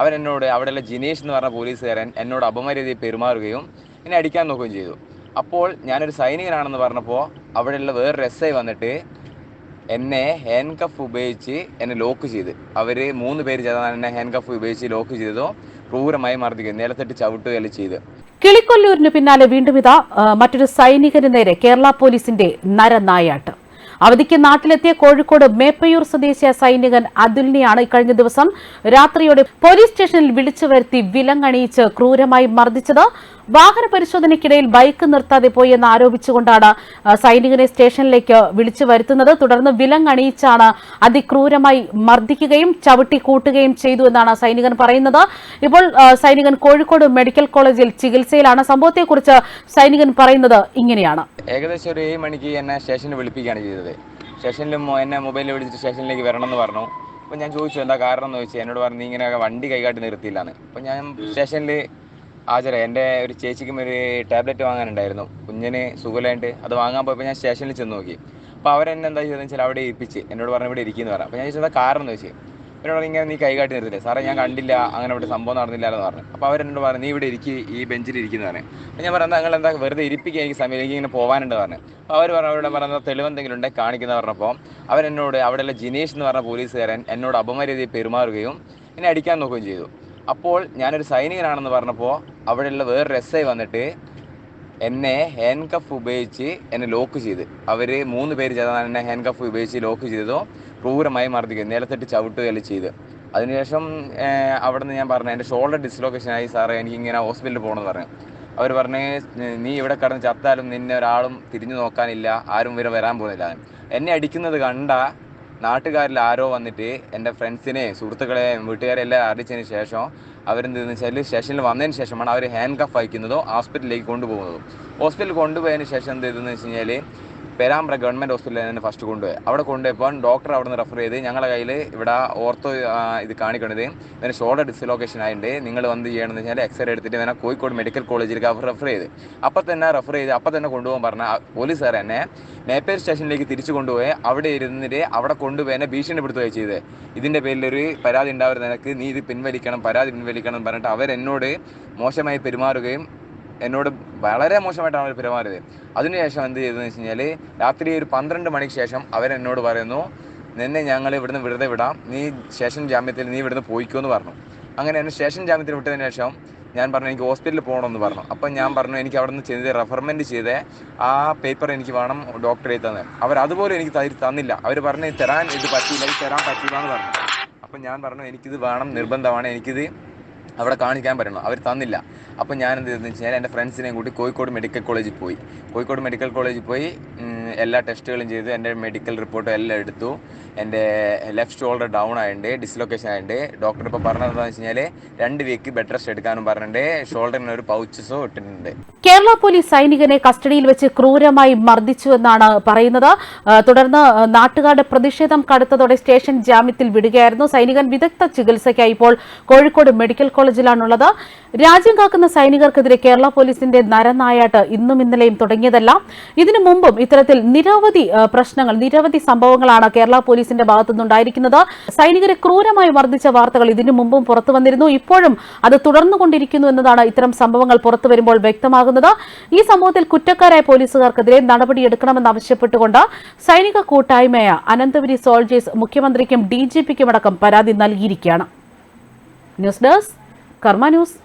അവരെന്നോട് അവിടെയുള്ള ജിനേഷ് എന്ന് പറഞ്ഞ പോലീസുകാരൻ എന്നോട് അപമര്യാദയിൽ പെരുമാറുകയും എന്നെ അടിക്കാൻ നോക്കുകയും ചെയ്തു. അപ്പോൾ ഞാനൊരു സൈനികനാണെന്ന് പറഞ്ഞപ്പോൾ അവിടെയുള്ള വേറൊരു എസ് ഐ വന്നിട്ട് എന്നെ ഹാൻഡ് കഫ് ഉപയോഗിച്ച് എന്നെ ലോക്ക് ചെയ്ത്. അവർ മൂന്ന് പേര് ചേർന്നാണ് എന്നെ ഹാൻഡ് കഫ് ഉപയോഗിച്ച് ലോക്ക് ചെയ്തതോ ക്രൂരമായി മർദ്ദിക്കുക നിലത്തിട്ട് ചവിട്ടുകയല്ല ചെയ്ത്. കിളിക്കൊല്ലൂരിന് പിന്നാലെ വീണ്ടും ഇതാ മറ്റൊരു സൈനികന് നേരെ കേരള പോലീസിന്റെ നരനായാട്ട്. അവധിക്ക് നാട്ടിലെത്തിയ കോഴിക്കോട് മേപ്പയൂർ സ്വദേശിയ സൈനികൻ അതുലിനെയാണ് കഴിഞ്ഞ ദിവസം രാത്രിയോടെ പോലീസ് സ്റ്റേഷനിൽ വിളിച്ചു വരുത്തി വിലങ്ങണിയിച്ച് ക്രൂരമായി മർദ്ദിച്ചത്. വാഹന പരിശോധനയ്ക്കിടയിൽ ബൈക്ക് നിർത്താതെ പോയി എന്ന് ആരോപിച്ചുകൊണ്ടാണ് സൈനികനെ സ്റ്റേഷനിലേക്ക് വിളിച്ചു വരുത്തുന്നത്. തുടർന്ന് വിലങ്ങണിയിച്ചാണ് അതിക്രൂരമായി മർദ്ദിക്കുകയും ചവിട്ടി കൂട്ടുകയും ചെയ്തു എന്നാണ് സൈനികൻ പറയുന്നത്. ഇപ്പോൾ സൈനികൻ കോഴിക്കോട് മെഡിക്കൽ കോളേജിൽ ചികിത്സയിലാണ്. സംഭവത്തെക്കുറിച്ച് സൈനികൻ പറയുന്നത് ഇങ്ങനെയാണ്. ഏകദേശം ഒരു ഏഴ് മണിക്ക് എന്നെ സ്റ്റേഷനിൽ വിളിപ്പിക്കുകയാണ് ചെയ്തത്. സ്റ്റേഷനിൽ മൊ- എന്നെ മൊബൈലിൽ വിളിച്ചിട്ട് സ്റ്റേഷനിലേക്ക് വരണം എന്ന് പറഞ്ഞു. അപ്പോൾ ഞാൻ ചോദിച്ചു എന്താ കാരണം എന്ന് ചോദിച്ചു? എന്നോട് പറഞ്ഞു ഇങ്ങനെ വണ്ടി കൈകാട്ടി നിർത്തിയില്ലാന്ന്. അപ്പോൾ ഞാൻ സ്റ്റേഷനിൽ ഹാജരായി. എന്റെ ഒരു ചേച്ചിക്കും ഒരു ടാബ്ലറ്റ് വാങ്ങാനുണ്ടായിരുന്നു. കുഞ്ഞിന് സുഖമില്ലായിട്ട് അത് വാങ്ങാൻ പോയപ്പോൾ ഞാൻ സ്റ്റേഷനിൽ ചെന്ന് നോക്കി. അപ്പോൾ അവരെന്നെ എന്താ ചെയ്തതെന്ന് വെച്ചാൽ അവിടെ ഇരിപ്പിച്ച് എന്നോട് പറഞ്ഞു ഇവിടെ ഇരിക്കുന്നു പറഞ്ഞു. അപ്പോൾ ഞാൻ ചോദിച്ചത് കാരണം? എന്ന് ചോദിച്ചു. എന്നോട് ഇങ്ങനെ നീ കൈകാട്ടി നിർത്തില്ലേ സാറേ ഞാൻ കണ്ടില്ല അങ്ങനെ ഇവിടെ സംഭവം നടന്നില്ല എന്ന് പറഞ്ഞു അപ്പോൾ അവരെന്നോട് പറഞ്ഞു നീ ഇവിടെ ഇരിക്കി ഈ ബെഞ്ചിൽ ഇരിക്കുന്നു പറഞ്ഞു. ഞാൻ പറഞ്ഞു നിങ്ങൾ എന്താ വെറുതെ ഇരിപ്പിക്കുക എനിക്ക് സമയം എനിക്ക് ഇങ്ങനെ പോകാനുണ്ട് പറഞ്ഞു. അപ്പോൾ അവർ പറഞ്ഞു അവിടെ പറഞ്ഞ തെളിവെന്തെങ്കിലും ഉണ്ടെങ്കിൽ കാണിക്കുന്ന പറഞ്ഞപ്പോൾ അവരെന്നോട് അവിടെയുള്ള ജിനേഷ് എന്ന് പറഞ്ഞ പോലീസുകാരൻ എന്നോട് അപമര്യാദയിൽ പെരുമാറുകയും എന്നെ അടിക്കാൻ നോക്കുകയും ചെയ്തു. അപ്പോൾ ഞാനൊരു സൈനികനാണെന്ന് പറഞ്ഞപ്പോൾ അവിടെയുള്ള വേറൊരു എസ് ഐ വന്നിട്ട് എന്നെ ഹാൻഡ് കഫ് ഉപയോഗിച്ച് എന്നെ ലോക്ക് ചെയ്ത്. അവർ മൂന്ന് പേര് ചേർന്നാണ് എന്നെ ഹാൻഡ് കഫ് ഉപയോഗിച്ച് ലോക്ക് ചെയ്തതോ ക്രൂരമായി മർദ്ദിക്കുക നിലത്തിട്ട് ചവിട്ടുകയല്ല ചെയ്ത്. അതിനുശേഷം അവിടെ നിന്ന് ഞാൻ പറഞ്ഞു എന്റെ ഷോൾഡർ ഡിസ്ലൊക്കേഷൻ ആയി സാറേ എനിക്ക് ഇങ്ങനെ ഹോസ്പിറ്റലിൽ പോകണമെന്ന് പറഞ്ഞു. അവർ പറഞ്ഞു നീ ഇവിടെ കടന്ന് ചത്താലും നിന്നെ ഒരാളും തിരിഞ്ഞു നോക്കാനില്ല ആരും വരെ വരാൻ പോകുന്നില്ല. എന്നെ അടിക്കുന്നത് കണ്ട നാട്ടുകാരിൽ ആരോ വന്നിട്ട് എന്റെ സുഹൃത്തുക്കളെ വീട്ടുകാരെ എല്ലാം അറിയിച്ചതിന് ശേഷം അവരെന്ത് വെച്ചാൽ സ്റ്റേഷനിൽ വന്നതിന് ശേഷമാണ് അവർ ഹാൻഡ് കഫ് അയക്കുന്നതോ ഹോസ്പിറ്റലിലേക്ക് കൊണ്ടുപോകുന്നതും. ഹോസ്പിറ്റലിൽ കൊണ്ടുപോയതിന് ശേഷം എന്ത് ചെയ്തെന്ന് വെച്ച് കഴിഞ്ഞാൽ പേരാമ്പ്ര ഗവൺമെന്റ് ഹോസ്പിറ്റലിൽ തന്നെ ഫസ്റ്റ് കൊണ്ടുപോയി. അവിടെ കൊണ്ടുപോയപ്പോൾ ഡോക്ടർ അവിടെ നിന്ന് റെഫർ ചെയ്ത് ഞങ്ങളുടെ കയ്യിൽ ഇവിടെ ഓർത്തോ ഇത് കാണിക്കണത്. ഇവന് ഷോൾഡർ ഡിസ്ലോക്കേഷൻ ആയിട്ട് നിങ്ങൾ വന്ന് ചെയ്യണമെന്ന് വെച്ചാൽ എക്സ്റേ എടുത്തിട്ട് ഇവനെ കോഴിക്കോട് മെഡിക്കൽ കോളേജിലേക്ക് അവർ റെഫർ ചെയ്ത്. അപ്പം തന്നെ റെഫർ ചെയ്ത് അപ്പം തന്നെ കൊണ്ടുപോകാൻ പറഞ്ഞ പോലീസ് പോലീസുകാർ എന്നെ നേപ്പേർ സ്റ്റേഷനിലേക്ക് തിരിച്ചു കൊണ്ടുപോയി. അവിടെ ഇരുന്നിട്ട് അവിടെ കൊണ്ടുപോയി എന്നെ ഭീഷണിപ്പെടുത്തുകയാണ് ചെയ്തത് ഇതിന്റെ പേരിൽ ഒരു പരാതി ഉണ്ടാവരുത് നിനക്ക്. നീ ഇത് പിൻവലിക്കണം പരാതി പിൻവലിക്കണം പറഞ്ഞിട്ട് അവരെന്നോട് മോശമായി പെരുമാറുകയും എന്നോട് വളരെ മോശമായിട്ടാണ് അവർ പെരുമാറിയത്. അതിനുശേഷം എന്ത് ചെയ്തതെന്ന് വെച്ച് കഴിഞ്ഞാൽ രാത്രി ഒരു പന്ത്രണ്ട് മണിക്ക് ശേഷം അവരെന്നോട് പറയുന്നു നിന്നെ ഞങ്ങൾ ഇവിടുന്ന് വെറുതെ വിടാം. നീ സ്റ്റേഷൻ ജാമ്യത്തിൽ നീ ഇവിടുന്ന് പോയിക്കോ എന്ന് പറഞ്ഞു. അങ്ങനെ എന്നെ സ്റ്റേഷൻ ജാമ്യത്തിൽ വിട്ടതിന് ശേഷം ഞാൻ പറഞ്ഞു എനിക്ക് ഹോസ്പിറ്റലിൽ പോകണമെന്ന് പറഞ്ഞു. അപ്പം ഞാൻ പറഞ്ഞു എനിക്ക് അവിടെ നിന്ന് ചെയ്ത് റെഫർമെന്റ് ചെയ്ത് ആ പേപ്പർ എനിക്ക് വേണം ഡോക്ടറെ തന്നെ. അവർ അതുപോലെ എനിക്ക് തന്നില്ല. അവർ പറഞ്ഞു തരാൻ ഇത് പറ്റിയില്ല ഇത് തരാൻ പറ്റില്ല എന്ന് പറഞ്ഞു. അപ്പം ഞാൻ പറഞ്ഞു എനിക്കിത് വേണം നിർബന്ധമാണ്. എനിക്കിത് അവിടെ കാണിക്കാൻ പറ്റണം? അവർ തന്നില്ല. അപ്പം ഞാൻ എന്ത് ചെയ്തെന്ന് വെച്ചാൽ എന്റെ ഫ്രണ്ട്സിനെയും കൂട്ടി കോഴിക്കോട് മെഡിക്കൽ കോളേജിൽ പോയി. കോഴിക്കോട് മെഡിക്കൽ കോളേജിൽ പോയി എല്ലാ ടെസ്റ്റുകളും ചെയ്തു എന്റെ മെഡിക്കൽ റിപ്പോർട്ടും എല്ലാം എടുത്തു. എന്റെ ലെഫ്റ്റ് ഷോൾഡർ ഡൗൺ ആയിട്ടുണ്ട് ഡിസ്ലൊക്കേഷൻ ആയിട്ടുണ്ട് ഡോക്ടർ ഇപ്പോൾ പറഞ്ഞത് എന്താണെന്ന് വെച്ച് കഴിഞ്ഞാൽ രണ്ട് വീക്ക് ബെഡ് റെസ്റ്റ് എടുക്കാനും പറഞ്ഞിട്ടുണ്ട്. ഷോൾഡറിന് ഒരു പൗച്ചസോ ഇട്ടിട്ടുണ്ട്. കേരള പോലീസ് സൈനികനെ കസ്റ്റഡിയിൽ വെച്ച് ക്രൂരമായി മർദ്ദിച്ചുവെന്നാണ് പറയുന്നത്. ആ, തുടർന്ന് നാട്ടുകാരുടെ പ്രതിഷേധം കടുത്തതോടെ സ്റ്റേഷൻ ജാമ്യത്തിൽ വിടുകയായിരുന്നു. സൈനികൻ വിദഗ്ധ ചികിത്സയ്ക്കായി ഇപ്പോൾ കോഴിക്കോട് മെഡിക്കൽ കോളേജിലാണുള്ളത്. രാജ്യം കാക്കുന്ന സൈനികർക്കെതിരെ കേരള പോലീസിന്റെ നരനായാട്ട് ഇന്നും ഇന്നലെയും തുടങ്ങിയതല്ല. ഇതിനു മുമ്പും ഇത്തരത്തിൽ നിരവധി പ്രശ്നങ്ങൾ നിരവധി സംഭവങ്ങളാണ് കേരള പോലീസിന്റെ ഭാഗത്തുനിന്നുണ്ടായിരിക്കുന്നത്. സൈനികരെ ക്രൂരമായി മർദ്ദിച്ച വാർത്തകൾ ഇതിനു മുമ്പും പുറത്തു വന്നിരുന്നു. ഇപ്പോഴും അത് തുടർന്നുകൊണ്ടിരിക്കുന്നു എന്നതാണ് ഇത്തരം സംഭവങ്ങൾ പുറത്തു വരുമ്പോൾ വ്യക്തമാകുന്നത്. ഈ സംഭവത്തിൽ കുറ്റക്കാരായ പോലീസുകാർക്കെതിരെ നടപടിയെടുക്കണമെന്നാവശ്യപ്പെട്ടുകൊണ്ട് സൈനിക കൂട്ടായ്മയായ അനന്തപുരി സോൾജേഴ്സ് മുഖ്യമന്ത്രിക്കും ഡി ജി പിക്കും അടക്കം പരാതി നൽകിയിരിക്കുകയാണ്. News desk Karma news.